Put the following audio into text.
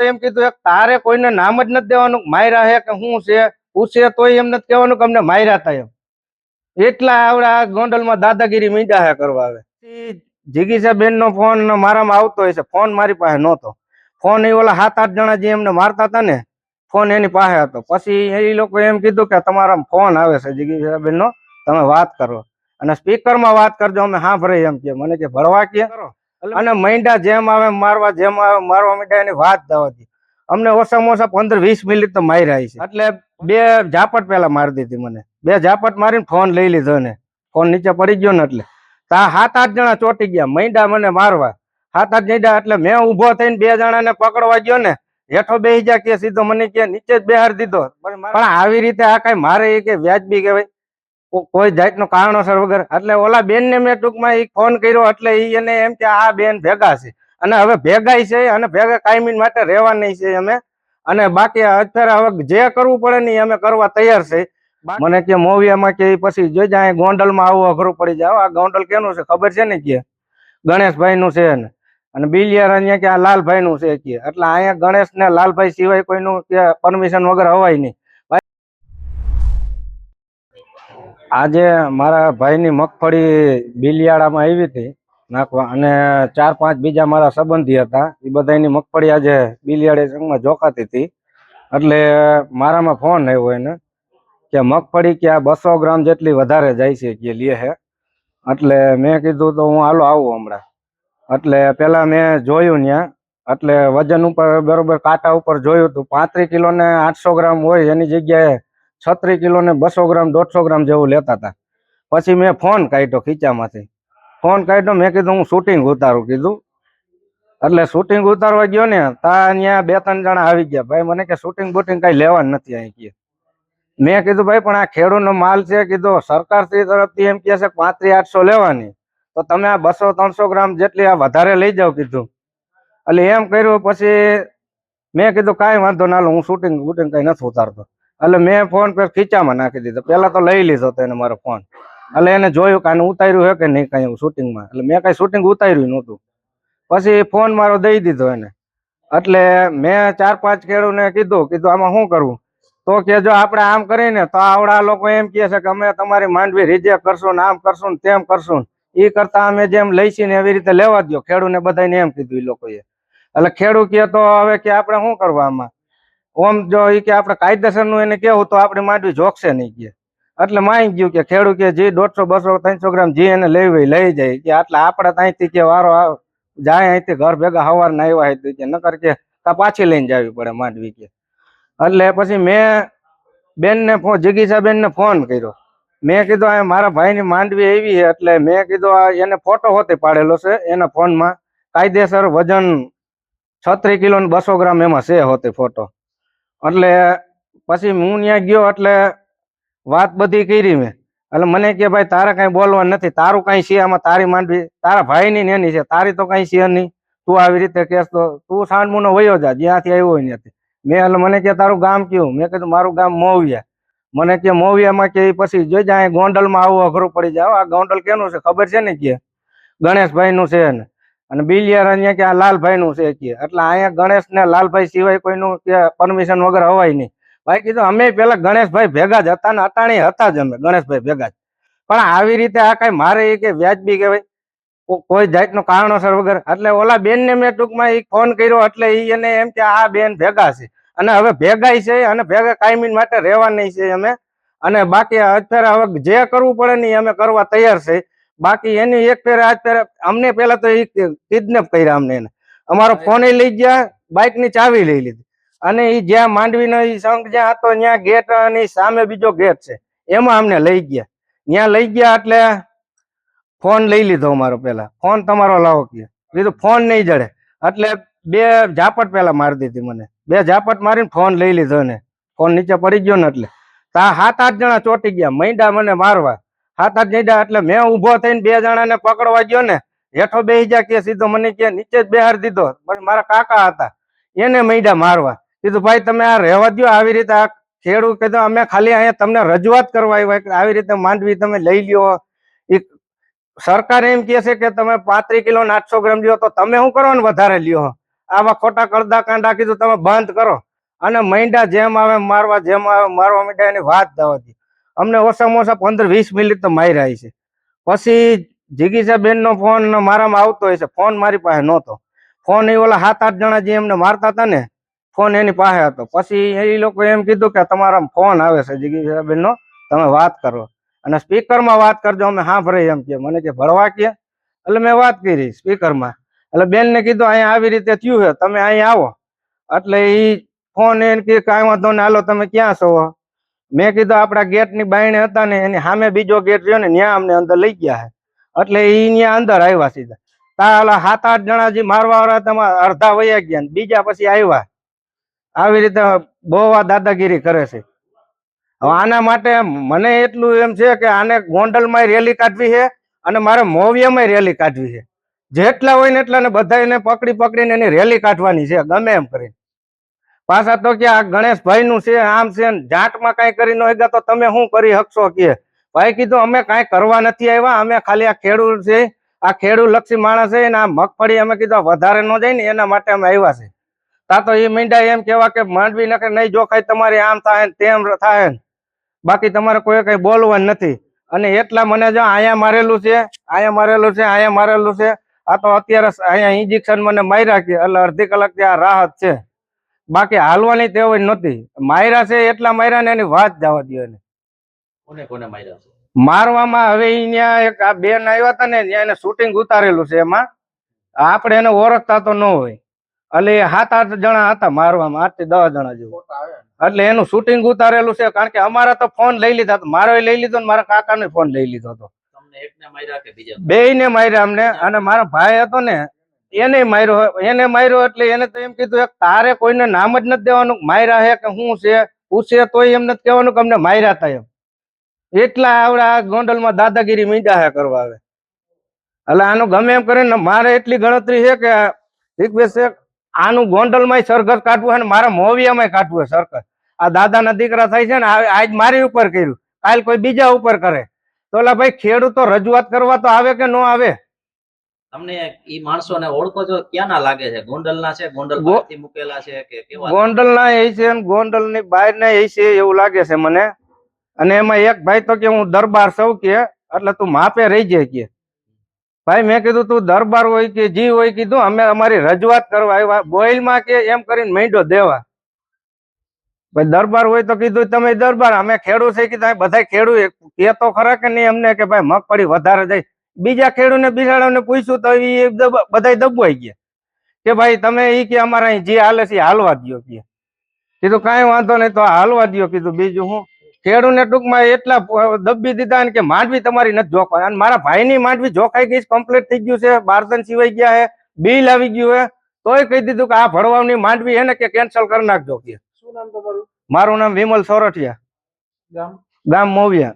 તો એમ કીધું, એક તારે કોઈને નામ જ નથી દેવાનું, માયરા હે કે શું છે પૂછે તોય એમ નથી કહેવાનું કે અમને માયરા હતા એટલા આવડા ગોંડલમાં દાદાગીરી મીંડા હે કરવા આવે. જીગીસા બેન નો ફોન મારામાં આવતો હોય છે, ફોન મારી પાસે નહોતો. ફોન એ ઓલા સાત આઠ જણા જે એમને મારતા હતા ને, ફોન એની પાસે હતો. પછી એ લોકો એમ કીધું કે તમારા ફોન આવે છે જીગીસા બેન તમે વાત કરો. અને સ્પીકરમાં વાત કરજો, અમે હા ભરે એમ કે, મને કે ભરવા કે અને મૈંડા જેમ આવે મારવા જેમ આવે મારવા મીઠા એની વાત જવાથી અમને ઓછામાં ઓછા પંદર વીસ મિનિટ તો માર્યા છે એટલે બે ઝાપટ પેલા મારી દીધી મને. બે ઝાપટ મારીને ફોન લઈ લીધો ને ફોન નીચે પડી ગયો ને એટલે. તા સાત આઠ જણા ચોટી ગયા. મૈંડા મને મારવા. સાત આઠ જણા એટલે મેં ઊભો થઈને બે જણાને પકડવા ગયો ને. હેઠો બેસી જા કે સીધો મને કે નીચે જ બેહાર દીધો. પણ આવી રીતે આ કઈ મારે કે વ્યાજબી કહેવાય? કોઈ જાતનું કારણોસર વગર. એટલે ઓલા બેન ને મેં ટૂંકમાં એ ફોન કર્યો એટલે એ એને એમ કે આ બેન ભેગા છે. અને હવે ભેગાય છે અને ભેગા કાયમી માટે રહેવાની છે અમે. અને બાકી અત્યારે હવે જે કરવું પડે ને અમે કરવા તૈયાર છે. મને કે મોવિયામાં કે પછી જોઈ જાય ગોંડલમાં આવું અઘરું પડી જાવ આ ગોંડલ કેનું છે ખબર છે ને કે? ગણેશભાઈ નું છે ને અને બિલિયર અહીંયા કે આ લાલભાઈ નું છે કે? એટલે અહીંયા ગણેશ ને લાલભાઈ સિવાય કોઈનું કે પરમિશન વગર હવાય નહીં. આજે મારા ભાઈની મગફળી બિલિયાળામાં આવી હતી નાખવા અને ચાર પાંચ બીજા મારા સંબંધી હતા. એ બધાની મગફળી આજે બિલિયાળી સંઘમાં જોખાતી હતી. એટલે મારામાં ફોન આવ્યો એને કે મગફળી કે આ બસો ગ્રામ જેટલી વધારે જાય છે કે લે હે. એટલે મેં કીધું તો હું હાલો આવું હમણાં. એટલે પેલા મેં જોયું ત્યાં એટલે વજન ઉપર બરોબર કાંટા ઉપર જોયું હતું. પાંત્રીસ કિલો ને આઠસો ગ્રામ હોય એની જગ્યાએ છત્રીસ કિલો ને બસો ગ્રામ, દોઢસો ગ્રામ જેવું લેતા હતા. પછી મેં ફોન કાઢ્યો ખીચામાંથી. ફોન કાઢ્યો, મેં કીધું, હું શૂટિંગ ઉતારું, કીધું. એટલે શૂટિંગ ઉતારવા ગયો ને ત્યાં અહીંયા બે ત્રણ જણા આવી ગયા. ભાઈ, મને કે શૂટિંગ બુટિંગ કઈ લેવા નથી અહીં કે મેં કીધું, ભાઈ, પણ આ ખેડૂતનો માલ છે, કીધું. સરકાર શ્રી તરફથી એમ કહે છે કે પાંત્રીસ આઠસો લેવાની. તો તમે આ બસો ત્રણસો ગ્રામ જેટલી આ વધારે લઈ જાઓ, કીધું. એટલે એમ કર્યું, પછી મેં કીધું, કાંઈ વાંધો ના હું શૂટિંગ બુટિંગ કઈ નથી ઉતારતો. એટલે મેં ફોન પર ખીચામાં નાખી દીધો. પેલા તો લઈ લીધો તો એને મારો ફોન એટલે એને જોયું કે આને ઉતાર્યું હે કે નહીં કઈ શૂટિંગમાં એટલે મેં કઈ શૂટિંગ ઉતાર્યું નહોતું. પછી ફોન મારો દઈ દીધો એને. એટલે મેં ચાર પાંચ ખેડૂને કીધું કીધું આમાં શું કરવું? તો કે જો આપણે આમ કરીને તો આવડા લોકો એમ કહે છે કે અમે તમારી માંડવી રિજેક્ટ કરશું ને આમ કરશું ને તેમ કરશું એ કરતા અમે જેમ લઈશી ને એવી રીતે લેવા દો ખેડૂને બધાને એમ કીધું એ લોકોએ. એટલે ખેડૂત કહે તો હવે કે આપણે શું કરવા આમાં? ઓમ જો એ કે આપણે કાયદેસરનું એને કેવું તો આપણે માંડવી જોખશે નહીં કે. એટલે માઈ ગયું કે ખેડૂત કે જે દોઢસો, બસો, ત્રણસો ગ્રામ જે એને લેવી લઈ જાય. કે આટલા આપણે ત્યાંથી કે વારો જાય અહીંથી ઘર ભેગા હવાર ના આવ્યા હોય કે નકર કા પાછી લઈને જવી પડે માંડવી કે. એટલે પછી મેં બેનને ફોન જિગીસા બેનને ફોન કર્યો. મેં કીધું આ મારા ભાઈની માંડવી એવી છે, એટલે મેં કીધું આ એને ફોટો હોતે પાડેલો છે, એના ફોનમાં કાયદેસર વજન છત્રીસ કિલો ને બસો ગ્રામ એમાં છે હોતે ફોટો. એટલે પછી હું ત્યાં ગયો એટલે વાત બધી કરી મેં. એટલે મને કે ભાઈ, તારે કઈ બોલવાનું નથી. તારું કઈ છે આમાં? તારી માંડવી, તારા ભાઈની ને એની છે. તારી તો કઈ છે નહીં. તું આવી રીતે કેસ તો તું સાંડમુનો વયો જા. જ્યાંથી આવ્યો હોય ત્યાંથી. મેં એટલે મને કે તારું ગામ કયું? મેં કીધું મારું ગામ મોવિયા. મને કે મોવિયામાં કે પછી જોઈ જાય ગોંડલમાં આવું અઘરું પડી જાય. આ ગોંડલ કેનું છે? ખબર છે ને કે? ગણેશભાઈ નું છે ને. અને બિલિયર અહીંયા કે આ લાલભાઈ નું છે કે. એટલે અહીંયા ગણેશ ને લાલભાઈ સિવાય કોઈનું કે પરમિશન વગર હવાય નહીં. ભાઈ કીધું, અમે પેલા ગણેશભાઈ ભેગા જ હતા ને અટાણી હતા જ અમે, ગણેશભાઈ ભેગા જ. પણ આવી રીતે આ કઈ મારે એ કે વ્યાજબી કહેવાય? કોઈ જાતનો કારણોસર વગર. એટલે ઓલા બેન ને મેં ટૂંકમાં એ ફોન કર્યો, એટલે ઈ એને એમ કે આ બેન ભેગા છે. અને હવે ભેગા છે અને ભેગા કાયમી માટે રહેવાની છે અમે. અને બાકી અત્યારે હવે જે કરવું પડે ને અમે કરવા તૈયાર છે. બાકી એની એક ફેરે આજ ફેરે અમને પેલા તો એ કિડનેપ કર્યા અમને એને. અમારો ફોન લઈ ગયા બાઇકની ચાવી લઈ લીધી. અને એ જ્યાં માંડવીનો એ સંઘ જ્યાં હતો ત્યાં ગેટ અને સામે બીજો ગેટ છે. એમાં અમને લઈ ગયા. ત્યાં લઈ ગયા એટલે ફોન લઈ લીધો અમારો પેલા ફોન તમારો લાવો કે. કીધું ફોન નહીં જડે. એટલે બે ઝાપટ પેલા મારી દીધી મને. બે ઝાપટ મારીને ફોન લઈ લીધો ને ફોન નીચે પડી ગયો ને એટલે. તા સાત આઠ જણા ચોટી ગયા. મૈંડા મને મારવા. સાત આઠ જણા એટલે મેં ઊભો થઈને બે જણાને પકડવા ગયો ને, હેઠો બેસી જા કે સીધો મને કે નીચે જ બેહાર દીધો. પછી મારા કાકા હતા, એને મૈડા મારવા. કીધું, ભાઈ, તમે આ રહેવા દ્યો, આવી રીતે આ ખેડૂત કીધું, અમે ખાલી અહીંયા તમને રજૂઆત કરવા આવ્યા આવી રીતે માંડવી તમે લઈ લ્યો. સરકાર એમ કહે કે તમે પાંત્રીસ કિલો ને આઠસો ગ્રામ લ્યો, તો તમે શું કરો ને વધારે લ્યો? આવા ખોટા કડદા કાંડા કીધું, તમે બંધ કરો. અને મૈંડા જેમ આવે મારવા, જેમ આવે મારવા માંડ્યા, એની વાત જવા દી. અમને ઓછામાં ઓછા પંદર વીસ મિનિટ તો માર્યા છે. પછી જીગીસા બેન નો ફોન મારામાં આવતો હોય છે. ફોન મારી પાસે નહોતો. ફોન એ ઓલા સાત આઠ જણા જે એમને મારતા હતા ને, ફોન એની પાસે હતો. પછી એ લોકો એમ કીધું કે તમારા ફોન આવે છે જીગીસા બેન નો તમે વાત કરો. અને સ્પીકરમાં વાત કરજો, અમે સાંભળે એમ કે, મને કે ભરવા કે? એટલે મેં વાત કરી સ્પીકરમાં. એટલે બેનને કીધું, અહીંયા આવી રીતે થયું છે. તમે અહીંયા આવો. એટલે એ ફોન એને કે કાંઈ વાંધો ને હાલો, તમે ક્યાં છો? મેં કીધું આપણા ગેટની બાયણે હતા ને એની સામે બીજો ગેટ રહ્યો ને ત્યાં અમને અંદર લઈ ગયા છે. એટલે ઈ ત્યાં અંદર આવ્યા સીધા. તાલા સાત આઠ જણા જે મારવા વાળા તમારા અડધા વયા ગયા બીજા પછી આવ્યા. આવી રીતે બહુ આ દાદાગીરી કરે છે. આના માટે મને એટલું એમ છે કે આને ગોંડલમાં રેલી કાઢવી છે અને મારે મોવિયામાં રેલી કાઢવી છે. જેટલા હોય ને એટલા ને બધાને પકડી પકડીને એની રેલી કાઢવાની છે, ગમે એમ કરીને. પાછા તો કે આ ગણેશભાઈ નું છે, આમ છે જાટમાં કઈ કરી ન હોય તો તમે શું કરી શકશો કે? ભાઈ કીધું, અમે કાંઈ કરવા નથી આવ્યા, અમે ખાલી આ ખેડૂત છે, આ ખેડૂત લક્ષી માણસ છે ને આ મગફળી અમે કીધું વધારે ન જાય ને એના માટે અમે આવ્યા છે. તા તો એ મીંડા એમ કેવા કે માંડવી નાખે નહીં જોખાય, તમારે આમ થાય ને તેમ થાય બાકી તમારે કોઈ કઈ બોલવાનું નથી. અને એટલા મને જો અહીંયા મારેલું છે, અહીંયા મારેલું છે, અહીંયા મારેલું છે, આ તો અત્યારે અહીંયા ઇન્જેક્શન મને માર્યા કે એટલે અડધી કલાક ત્યાં રાહત છે. બાકી હાલવાની ટેવ નથી માયરા છે એટલા માયરા ને એની વાત જવા દો એને. કોને કોને માયરા છે? મારવામાં હવે અહીંયા એક આ બેન આવ્યા હતા ને ત્યાં એને શૂટિંગ ઉતારેલું છે એમાં. આપણે એને ઓળખતા તો ન હોય. એટલે સાત આઠ જણા હતા મારવામાં આઠથી દસ જણા જેવું. એટલે એનું શૂટિંગ ઉતારેલું છે કારણ કે અમારા તો ફોન લઈ લીધા મારો લઈ લીધો ને મારા કાકા ફોન લઈ લીધો હતો. તમને એકને માર્યા કે બીજા બે ને માર્યા અમને. અને મારો ભાઈ હતો ને એને માર્યો એને માર્યો એટલે એને તો એમ કીધું એક તારે કોઈને નામ જ નથી દેવાનું માર્યા હે કે શું છે, પૂછે તોય એમ નથી કહેવાનું કે અમને માર્યા હતા એમ. એટલા આવડા ગોંડલમાં દાદાગીરી મીંડા હે કરવા આવે એટલે આનું ગમે એમ કરીને મારે એટલી ગણતરી છે કે રિક્વેસ્ટ છે, આનું ગોંડલમાં સરઘસ કાઢવું છે ને મારા મોવિયામાં કાઢવું છે સરઘસ. આ દાદાના દીકરા થાય છે ને આજ મારી ઉપર કર્યું, કાલ કોઈ બીજા ઉપર કરે. તો ભાઈ ખેડૂતો રજૂઆત કરવા તો આવે કે ન આવે? તમને ઈ માણસોને ઓળખો છો ક્યાંના લાગે છે? ગોંડલના છે? ગોંડલ મૂકેલા છે કે કેવા ગોંડલ ના એ છે ને ગોંડલની બહાર ના એ છે એવું લાગે છે મને. અને એમાં એક ભાઈ તો કે હું દરબાર સૌ કે એટલે તું માપે રહી જાય કે. ભાઈ મેં કીધું તું દરબાર હોય કે જી હોય કીધું અમે અમારી રજૂઆત કરવા આવ્યા. બોઇલમાં કે એમ કરીને મેંડો દેવા. ભાઈ દરબાર હોય તો કીધું તમે દરબાર અમે ખેડૂત છે. કીધું બધા ખેડૂત કે તો ખરા કે નહીં અમને કે ભાઈ મગફળી વધારે જાય બીજા ખેડૂત ને બિચારાને પૂછ્યું તો એ બધા દબાઈ ગયા. કે ભાઈ તમે એ કે અમારા અહીં જે હાલે છે હાલવા દ્યો કે. કીધું કાંઈ વાંધો નહીં તો હાલવા દો કીધું. બીજું હું ખેડૂને ટૂંકમાં એટલા દબી દીધા ને કે માંડવી તમારી નથી જોખવાય. અને મારા ભાઈની માંડવી જોખાઈ ગઈ કમ્પ્લીટ થઈ ગયું છે બારસન સિવાય ગયા છે બિલ આવી ગયું છે તોય કહી દીધું કે આ ભણવાની માંડવી છે ને કે કેન્સલ કરી નાખજો કે. મારું નામ વિમલ સોરઠિયા. ગામ? મોવિયા.